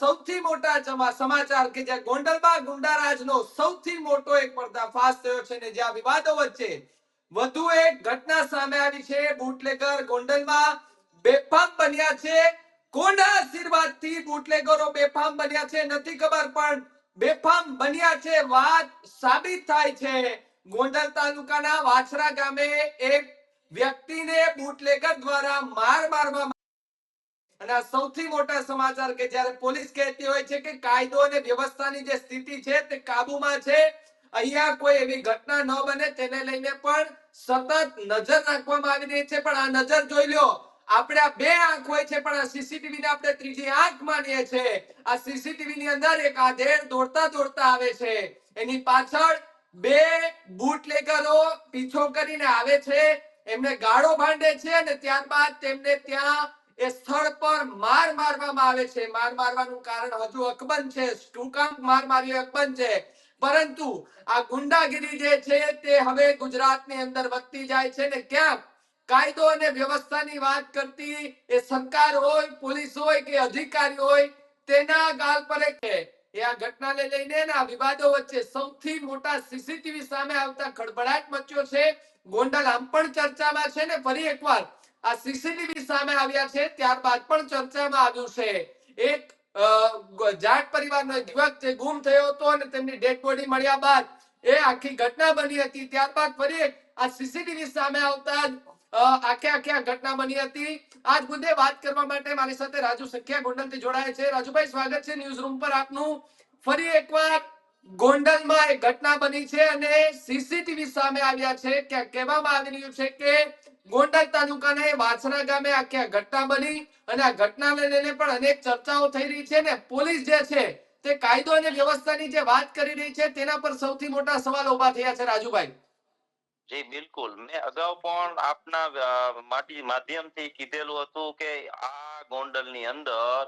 સૌથી મોટા સમાચાર કે જ્યાં ગોંડલમાં ગુંડારાજનો સૌથી મોટો એક પર્દાફાશ થયો છે ને જ્યાં વિવાદો વચ્ચે વધુ એક ઘટના સામે આવી છે. બુટલેગર ગોંડલમાં બેફામ બન્યા છે. કોના આશીર્વાદથી બુટલેગરો બેફામ બન્યા છે નથી ખબર, પણ બેફામ બન્યા છે વાત સાબિત થાય છે. ગોંડલ તાલુકાના વાછરા ગામે એક વ્યક્તિને બુટલેગર દ્વારા માર મારવામાં અને આ સૌથી મોટા સમાચાર કે જ્યારે પોલીસ કહેતી હોય છે કે કાયદો અને વ્યવસ્થાની જે સ્થિતિ છે તે કાબુમાં છે, અહીંયા કોઈ એવી ઘટના ન બને તેને લઈને પણ સતત નજર રાખવામાં આવી રહી છે. પણ આ નજર જોઈ લો, આપણે આ બે આંખ હોય છે, પણ આ સીસીટીવી ને આપણે ત્રીજી આંખ માનીએ છે. આ સીસીટીવી ની અંદર એક આધેડ દોડતા દોડતા આવે છે. એની પાછળ બે બુટલેગરો પીછો કરીને આવે છે. એમને ગાળો ભાંડે છે અને ત્યારબાદ તેમને ત્યાં એ સ્થળ પર માર મારવામાં આવે છે. માર મારવાનું કારણ હજુ અકબંધ છે. શું માર માર્યો અકબંધ છે? પરંતુ આ ગુંડાગીરી જે છે તે હવે ગુજરાતની અંદર વધતી જાય છે ને ક્યાંક કાયદો અને વ્યવસ્થાની વાત કરતી એ સરકાર હોય, પોલીસ હોય કે અધિકારી હોય, તેના ગાલ પર એ આ ઘટનાને લઈને ને વિવાદો વચ્ચે સૌથી મોટા સીસીટીવી સામે આવતા ખળભળાટ મચ્યો છે. ગોંડલ આમ પણ ચર્ચામાં છે ને ફરી એકવાર. આ સીસીટીવી સામે આવ્યા છે, ત્યારબાદ પણ ચર્ચામાં આવ્યું છે. એક જાટ પરિવારનો યુવક જે ગુમ થયો હતો અને તેમની ડેડ બોડી મળ્યા બાદ એ આખી ઘટના બની હતી. ત્યારબાદ ફરી આ સીસીટીવી સામે આવતા જ આખે આખી આ ઘટના બની હતી. આજ મુદ્દે વાત કરવા માટે મારી સાથે રાજુ સખિયા ગોંડલથી જોડાયા છે. રાજુભાઈ, સ્વાગત છે ન્યૂઝ રૂમ પર આપનું. ફરી એકવાર ગોંડલમાં એક ઘટના બની છે અને સીસીટીવી સામે આવ્યા છે. કે કહેવામાં આવી રહ્યું છે કે ગોંડલ તાલુકાના વાછરા ગામે આખી આ ઘટના બની? અને આ ઘટનાને લઈને પણ અનેક ચર્ચાઓ થઈ રહી છે ને પોલીસ જે છે તે કાયદો અને વ્યવસ્થાની જે વાત કરી રહી છે તેના પર સૌથી મોટા સવાલ ઊભા થયા છે રાજુભાઈ. જી, બિલકુલ. મેં અગાઉ પણ આપના માધ્યમથી કીધેલું હતું કે આ ગોંડલની અંદર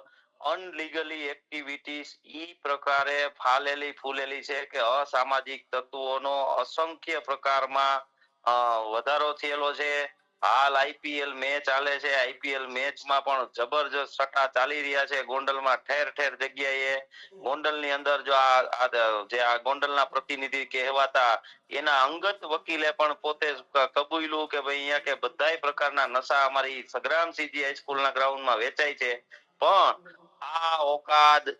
અનલીગલી એક્ટિવિટીઝ ઈ પ્રકારે ફાલેલી ફૂલેલી છે કે અસામાજિક તત્વોનો અસંખ્ય પ્રકારમાં વધારો થયેલો છે. હાલ આઈપીએલ મેચ ચાલે છે. આઈપીએલ મેચમાં પણ જબરજસ્ત સટ્ટા ચાલી રહ્યા છે. ગોંડલમાં ઠેર ઠેર જગ્યાએ ગોંડલની અંદર જો આ જે આ ગોંડલના પ્રતિનિધિ કહેવાતા એના અંગત વકીલે પણ પોતે કબૂલ્યું કે ભાઈ અહીંયા કે બધાય પ્રકારના નશા અમારી સગ્રામસિંહજી હાઈસ્કૂલના ગ્રાઉન્ડમાં વેચાય છે. પણ આ ઓકાદ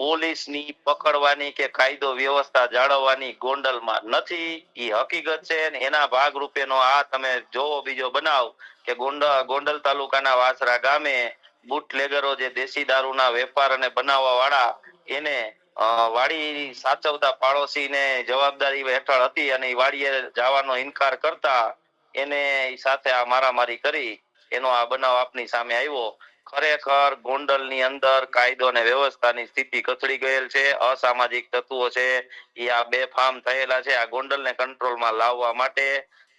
પોલીસની પકડવાની કે કાયદો વ્યવસ્થા જાળવવાની ગોંડલમાં નથી. એ હકીકત છે ને એના ભાગ રૂપેનો આ તમે જોવો બીજો બનાવ કે ગોંડલ ગોંડલ તાલુકાના વાસરા ગામે બુટલેગરો જે દેશી દારૂના વેપાર અને બનાવવા વાળા એને વાડી સાચવતા પાડોશીને જવાબદારી હેઠળ હતી અને વાડીએ જવાનો ઇનકાર કરતા એને સાથે આ મારામારી કરી. એનો આ બનાવ આપની સામે આવ્યો. ખરેખર ગોંડલની અંદર કાયદો અને વ્યવસ્થાની સ્થિતિ કથળી ગયેલ છે, અસામાજિક તત્વો છે એ આ બેફામ થયેલા છે, આ ગોંડલને કંટ્રોલમાં લાવવા માટે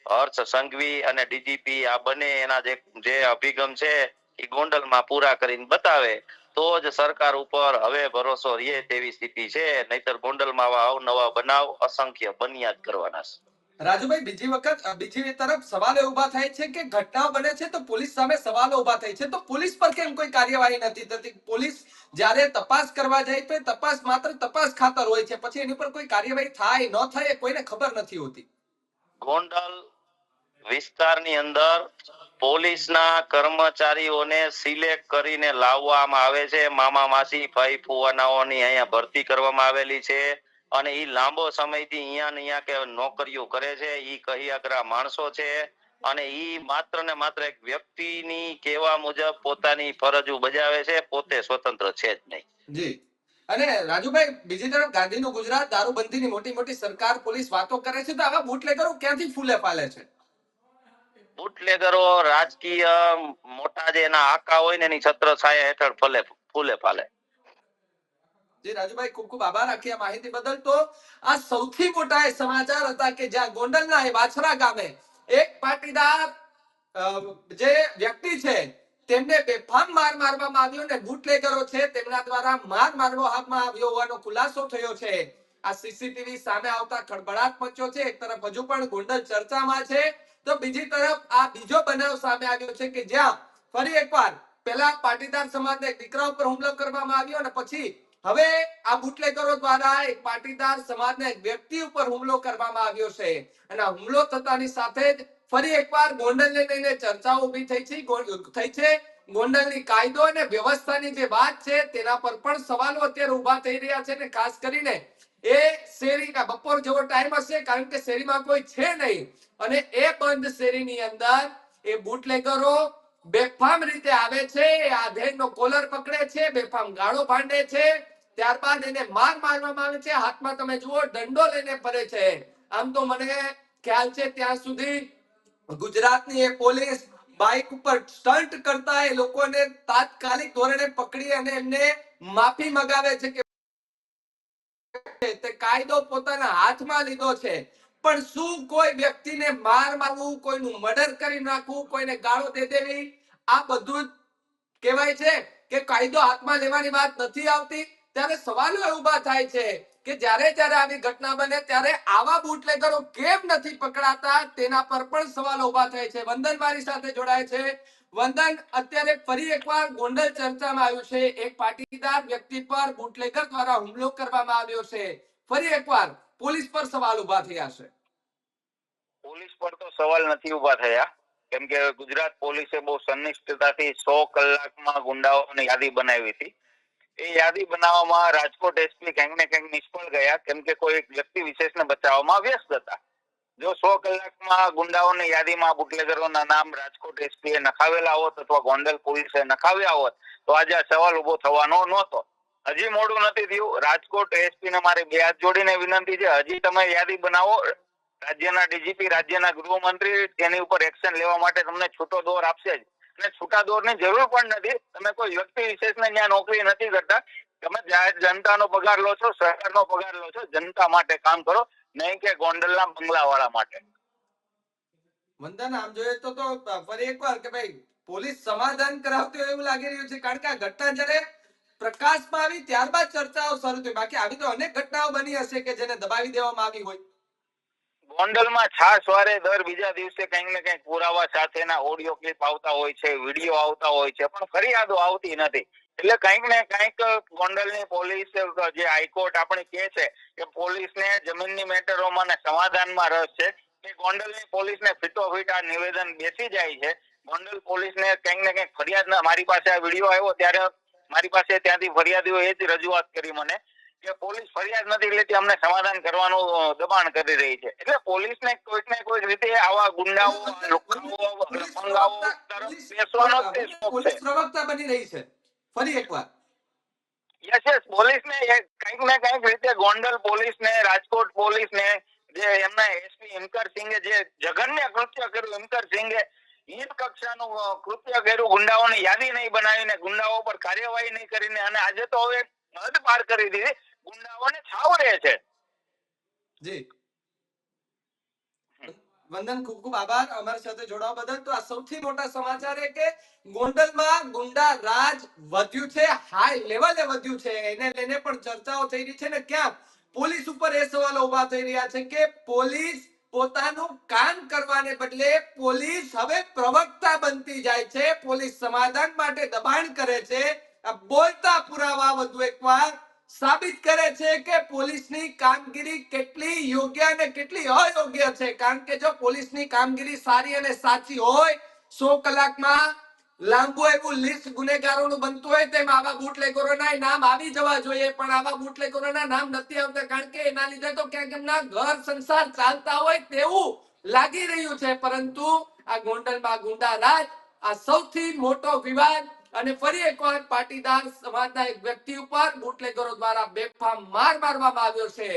હર્ષ સંઘવી અને ડીજીપી આ બંને એના જે જે અભિગમ છે એ ગોંડલમાં પૂરા કરીને બતાવે. તો જ સરકાર ઉપર હવે ભરોસો રહે તેવી સ્થિતિ છે, નહીતર ગોંડલમાં આવા અવનવા બનાવ અસંખ્ય બન્યા જ કરવાના છે. રાજુભાઈ, બીજી વખત બીજી તરફ સવાલો ઊભા થાય છે કે ઘટના બને છે તો પોલીસ સામે સવાલો ઊભા થાય છે? તો પોલીસ પર કેમ કોઈ કાર્યવાહી નથી થતી? પોલીસ જ્યારે તપાસ કરવા જાય તો તપાસ માત્ર તપાસ ખાતર હોય છે. પછી એની પર કોઈ કાર્યવાહી થાય, ન થાય કોઈને ખબર નથી હોતી. ગોંડલ વિસ્તારની અંદર પોલીસના કર્મચારીઓને સિલેક્ટ કરીને લાવવામાં આવે છે. મામા માસી, ભાઈ, ફુવાનાઓની અહીંયા ભરતી કરવામાં આવેલી છે. અને એ લાંબો સમયથી અહીંયા ને અહીંયા કે નોકરીઓ કરે છે ઈ કહિયાકરા માણસો છે. અને એ માત્ર ને માત્ર એક વ્યક્તિની કહેવા મુજબ પોતાની ફરજો બજાવે છે પોતે સ્વતંત્ર છે જ નહીં. જી. અને રાજુભાઈ બીજી તરફ ગાંધીનું ગુજરાત દારૂબંધીની મોટી મોટી સરકાર પોલીસ વાતો કરે છે તો આવા બુટલેગરો ક્યાંથી ફૂલે પાલે છે? બુટલેગરો રાજકીય મોટા જે એના આકા હોય ને એની છત્ર છાયા હેઠળ ફલે ફૂલે ફાલે જી રાજુભાઈ, ખૂબ ખૂબ આભાર. રાખી આ માહિતી બદલ તો આ સૌથી મોટા સમાચાર હતા કે જ્યાં ગોંડલના એ વાછરા ગામે એક પાટીદાર જે વ્યક્તિ છે, તેમને બેફામ માર મારવામાં આવ્યો ને બુટલેગરો છે, તેમના દ્વારા માર મારવામાં આવ્યો હોવાનો ખુલાસો થયો છે. આ સીસીટીવી સામે આવતા ખળભળાટ મચ્યો છે. એક તરફ હજુ પણ ગોંડલ ચર્ચામાં છે. તો બીજી તરફ આ બીજો બનાવ સામે આવ્યો છે કે જ્યાં ફરી એકવાર પેલા પાટીદાર સમાજના દીકરા ઉપર હુમલો કરવામાં આવ્યો અને પછી હવે આ બુટલેગરો દ્વારા એક પાટીદાર સમાજના એક વ્યક્તિ ઉપર હુમલો કરવામાં આવ્યો છે. અને હુમલો થતાની સાથે જ ફરી એકવાર ગોંડલને લઈને ચર્ચા ઊભી થઈ છે. થઈ છે. ગોંડલની કાયદો અને વ્યવસ્થાની જે વાત છે તેના પર પણ સવાલો અત્યારે ઊભા થઈ રહ્યા છે. ને ખાસ કરીને એ શેરીના બપોર જેવો ટાઈમ હશે કારણ કે શેરીમાં કોઈ છે નહીં. અને એ બંધ શેરીની અંદર એ બુટલેગરો બેફામ રીતે આવે છે. એ નો કોલર પકડે છે, બેફામ ગાળો ભાંડે છે. ત્યારબાદ એને માર મારવામાં આવે છે. હાથમાં તમે જુઓ, દંડો લઈને ફરે છે. આમ તો મને ખ્યાલ છે ત્યાં સુધી ગુજરાતની એ પોલીસ બાઇક ઉપર સ્ટન્ટ કરતા એ લોકોને તાત્કાલિક ધોરણે પકડી અને એમને માફી મગાવે છે કે તે કાયદો પોતાના હાથમાં લીધો છે. પણ શું કોઈ વ્યક્તિને માર મારવું, કોઈનું મર્ડર કરી નાખવું, કોઈને ગાળો દે દેવી, આ બધું કહેવાય છે કે કાયદો હાથમાં લેવાની વાત નથી આવતી. ત્યારે સવાલો ઊભા થાય છે કે જ્યારે જ્યારે આવી ઘટના બને ત્યારે આવા બુટલેગરો કેમ નથી પકડાતા? તેના પર પણ સવાલો ઊભા થાય છે. વંદન મારી સાથે જોડાય છે. વંદન, અત્યારે ફરી એકવાર ગોંડલ ચર્ચામાં આવ્યું છે. એક પાટીદાર વ્યક્તિ પર બુટલેગર દ્વારા હુમલો કરવામાં આવ્યો છે. ફરી એકવાર પોલીસ પર સવાલ ઊભા થયા છે. પોલીસ પર તો સવાલ નથી ઊભા થયા. કેમ કે ગુજરાત પોલીસે બહુ સંનિષ્ઠતાથી સો કલાકમાં ગુંડાઓની યાદી બનાવી હતી. એ યાદી બનાવવામાં રાજકોટ એસપી કંઈક ને કંઈક નિષ્ફળ ગયા, કેમ કે કોઈ વ્યક્તિ વિશેષને બચાવવામાં વ્યસ્ત હતા. જો સો કલાકમાં ગુંડાઓની યાદીમાં બુટલેગરોના નામ રાજકોટ એસપીએ નખાવેલા હોત અથવા ગોંડલ પોલીસે નખાવ્યા હોત, તો આજે આ સવાલ ઊભો થવાનો નહોતો. હજી મોડું નથી થયું. રાજકોટ એસપી ને મારી બે હાથ જોડીને વિનંતી છે, હજી તમે યાદી બનાવો. રાજ્યના ડીજીપી, રાજ્યના ગૃહમંત્રી તેની ઉપર એક્શન લેવા માટે તમને છૂટો દોર આપશે જ. અને છૂટા દોરની જરૂર પણ નથી. તમે કોઈ વ્યક્તિ વિશેષને ત્યાં નોકરી નથી કરતા. તમે જાહેર જનતાનો પગાર લો છો, સરકારનો પગાર લો છો, જનતા માટે કામ કરો, નહીં કે ગોંડલના બંગલાવાળા માટે. વંદન આમ જોઈએ તો તો ફરી એકવાર કે ભાઈ પોલીસ સમાધાન કરાવતી હોય એવું લાગી રહ્યું છે. કારણ કે આ ઘટના જ્યારે પ્રકાશમાં આવી ત્યારબાદ ચર્ચાઓ શરૂ થઈ. બાકી આવી તો અનેક ઘટનાઓ બની હશે કે જેને દબાવી દેવામાં આવી હોય. ગોંડલમાં છાસ વારે દર બીજા દિવસે કંઈક ને કંઈક પુરાવા સાથેના ઓડિયો ક્લિપ આવતા હોય છે વીડિયો આવતા હોય છે, પણ ફરિયાદો આવતી નથી. એટલે કંઈક ને કંઈક ગોંડલની પોલીસ જે હાઈકોર્ટ આપણે કહે છે કે પોલીસને જમીનની મેટરોમાં ને સમાધાનમાં રસ છે કે ગોંડલની પોલીસને ફિટોફિટ આ નિવેદન બેસી જાય છે. ગોંડલ પોલીસને કંઈક ને કંઈક ફરિયાદ, મારી પાસે આ વીડિયો આવ્યો ત્યારે મારી પાસે ત્યાંથી ફરિયાદીઓ એ જ રજૂઆત કરી મને. કે પોલીસ ફરિયાદ નથી લેતી અમને સમાધાન કરવાનું દબાણ કરી રહી છે. એટલે પોલીસને કોઈક ને કોઈક રીતે આવા ગુંડાઓ લુખાઓ લફંગાઓ તરફ બેસવાનો તે શોખ છે. પ્રવક્તા બની રહી છે. ફરી એકવાર. યસ યસ પોલીસને કંઈક ને કંઈક રીતે ગોંડલ પોલીસને રાજકોટ પોલીસને જે એમના એસપી હિમકર સિંઘે જે જઘન્ય કૃત્ય કર્યું હિમકર સિંઘે ઈદ કક્ષાનું કૃત્ય કર્યું ગુંડાઓની યાદી નહીં બનાવીને ગુંડાઓ પર કાર્યવાહી નહીં કરીને અને આજે તો હવે હદ પાર કરી દીધી. ગુંડાઓને છાવરે છે. જી. વંદન, ખૂબ ખૂબ આભાર. અમારી સાથે જોડાવા બદલ તો આ સૌથી મોટા સમાચાર એ કે ગોંડલમાં ગુંડા રાજ વધ્યું છે, હાઈ લેવલે વધ્યું છે. એને લઈને પણ ચર્ચાઓ થઈ રહી છે ને ક્યાં? પોલીસ ઉપર એ સવાલો ઊભા થઈ રહ્યા છે કે પોલીસ પોતાનું કામ કરવાને બદલે પોલીસ હવે પ્રવક્તા બનતી જાય છે, પોલીસ સમાધાન માટે દબાણ કરે છે. બોલતા પુરાવા વધુ એકવાર. સાબિત કરે છે કે પોલીસની કામગીરી કેટલી યોગ્ય અને કેટલી અયોગ્ય છે. કારણ કે જો પોલીસની કામગીરી સારી અને સાચી હોય, સો કલાકમાં લાંબુ એવું લિસ્ટ ગુનેગારોનું બનતું હોય તેમ આવા બુટલેગરોના નામ આવી જવા જોઈએ. પણ આવા બુટલેગરોના નામ નથી આવતા કારણ કે એના લીધે તો ક્યાંક એમના ઘર સંસાર ચાલતા હોય તેવું લાગી રહ્યું છે. પરંતુ આ ગોંડલમાં ગુંડા રાજ આ સૌથી મોટો વિવાદ અને ફરી એકવાર પાટીદાર સમાજના એક વ્યક્તિ ઉપર બુટલેગરો દ્વારા બેફામ માર મારવામાં આવ્યો છે.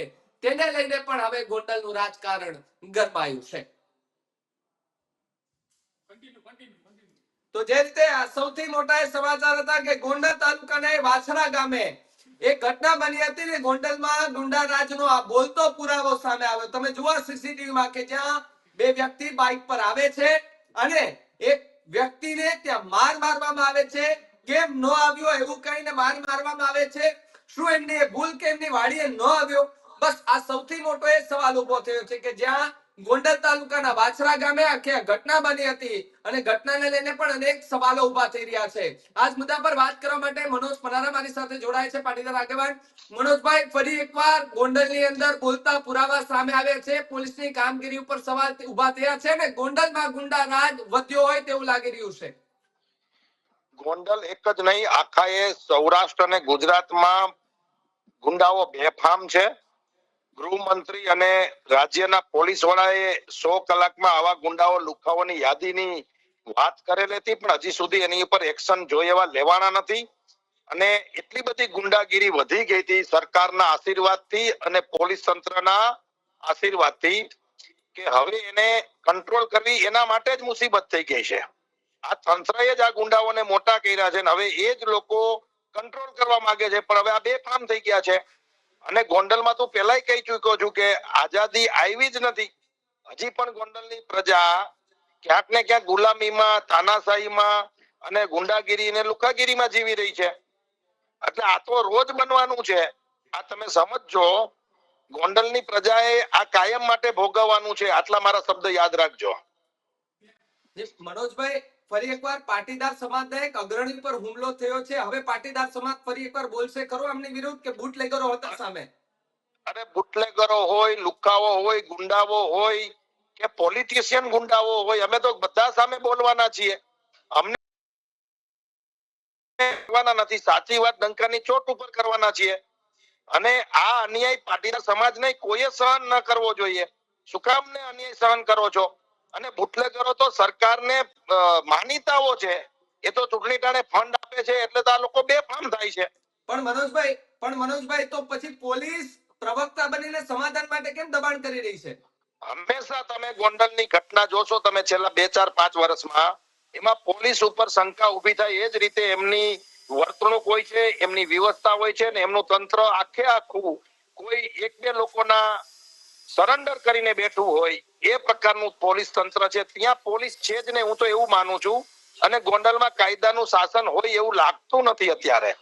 તેને લઈને પણ હવે ગોંડલનું રાજકારણ ગરમાયું છે. તો જે રીતે સૌથી મોટા એ સમાચાર હતા કે ગોંડલ તાલુકાના વાછરા ગામે એક ઘટના બની હતી ને ગોંડલમાં ગુંડા રાજનો આ બોલતો પુરાવો સામે આવ્યો. તમે જુઓ સીસીટીવી માં કે જ્યાં બે વ્યક્તિ બાઇક પર આવે છે અને એક વ્યક્તિને ત્યાં માર મારવામાં આવે છે, કેમ ન આવ્યો એવું કહીને માર મારવામાં આવે છે? શું એમની ભૂલ કે એમની વાડીએ ન આવ્યો? બસ આ સૌથી મોટો એ સવાલ ઊભો થયો છે કે જ્યાં ગોંડલ તાલુકાના વાછરા ગામે આખી ઘટના બની હતી અને ઘટનાને લઈને પણ અનેક સવાલો ઊભા થઈ રહ્યા છે. આજ મુદ્દા પર વાત કરવા માટે મનોજ પનારા મારી સાથે જોડાય છે, પાટીદાર આગેવાન. મનોજભાઈ, ફરી એકવાર ગોંડલની અંદર બોલતા પુરાવા સામે આવ્યા છે. પોલીસની કામગીરી ઉપર સવાલ ઊભા થયા છે અને ગોંડલમાં ગુંડા રાજ વધ્યો હોય તેવું લાગી રહ્યું છે. ગોંડલ એક જ નહીં, આખા એ સૌરાષ્ટ્ર અને ગુજરાતમાં ગુંડાઓ બેફામ છે. ગૃહમંત્રી અને રાજ્યના પોલીસ વડાએ સો કલાકમાં આવા ગુંડાઓ લુખાઓની યાદીની વાત કરેલી હતી, પણ હજી સુધી એની ઉપર એક્શન જોઈ એવા લેવાના નથી. અને એટલી બધી ગુંડાગીરી વધી ગઈ હતી સરકારના આશીર્વાદથી અને પોલીસ તંત્રના આશીર્વાદથી કે હવે એને કંટ્રોલ કરવી એના માટે જ મુસીબત થઈ ગઈ છે. આ તંત્રએ જ આ ગુંડાઓને મોટા કર્યા છે હવે એ જ લોકો કંટ્રોલ કરવા માંગે છે. પણ હવે આ બે કામ થઈ ગયા છે. અને ગોંડલમાં તો પેલાય કહી ચુક્યો છું કે આઝાદી આવી જ નથી. હજી પણ ગોંડલની પ્રજા ક્યાંક ને ક્યાંક ગુલામીમાં, તાનાશાહીમાં અને ગુંડાગીરી ને લુખાગીરીમાં જીવી રહી છે. એટલે આ તો રોજ બનવાનું છે. આ તમે સમજજો, ગોંડલની પ્રજાએ આ કાયમ માટે ભોગવવાનું છે. આટલા મારા શબ્દ યાદ રાખજો. મનોજભાઈ ફરી એકવાર પાટીદાર સમાજના એક અગ્રણી પર હુમલો થયો છે. હવે પાટીદાર સમાજ ફરી એકવાર બોલશે. ખરો એમની વિરુદ્ધ કે બુટલેગરો હતા સામે? અરે બુટલેગરો હોય, લુકાઓ હોય, ગુંડાઓ હોય કે પોલિટિશિયન ગુંડાઓ હોય, અમે તો બધા સામે બોલવાના છીએ. અમને કરવાના નથી. સાચી વાત ડંકાની ચોટ ઉપર કરવાના છીએ. અને આ અન્યાય પાટીદાર સમાજને કોઈએ સહન ન કરવો જોઈએ. શું કામ ને અન્યાય સહન કરો છો? અને બુટલેગરો તો સરકારને માનીતાઓ છે. એ તો ચૂંટણી ટાણે ફંડ આપે છે એટલે તો આ લોકો બેફામ થાય છે. પણ મનોજભાઈ પણ મનોજભાઈ તો પછી પોલીસ પ્રવક્તા બનીને સમાધાન માટે કેમ દબાણ કરી રહી છે? હંમેશા તમે ગોંડલની ઘટના જોશો તમે છેલ્લા બે ચાર પાંચ વર્ષમાં એમાં પોલીસ ઉપર શંકા ઊભી થાય. એ જ રીતે એમની વર્તણૂક હોય છે એમની વ્યવસ્થા હોય છે ને એમનું તંત્ર આખે આખું કોઈ એક બે લોકોના સરેન્ડર કરીને બેઠું હોય એ પ્રકારનું પોલીસ તંત્ર છે. ત્યાં પોલીસ છે જ ને હું તો એવું માનું છું. અને ગોંડલમાં કાયદાનું શાસન હોય એવું લાગતું નથી અત્યારે.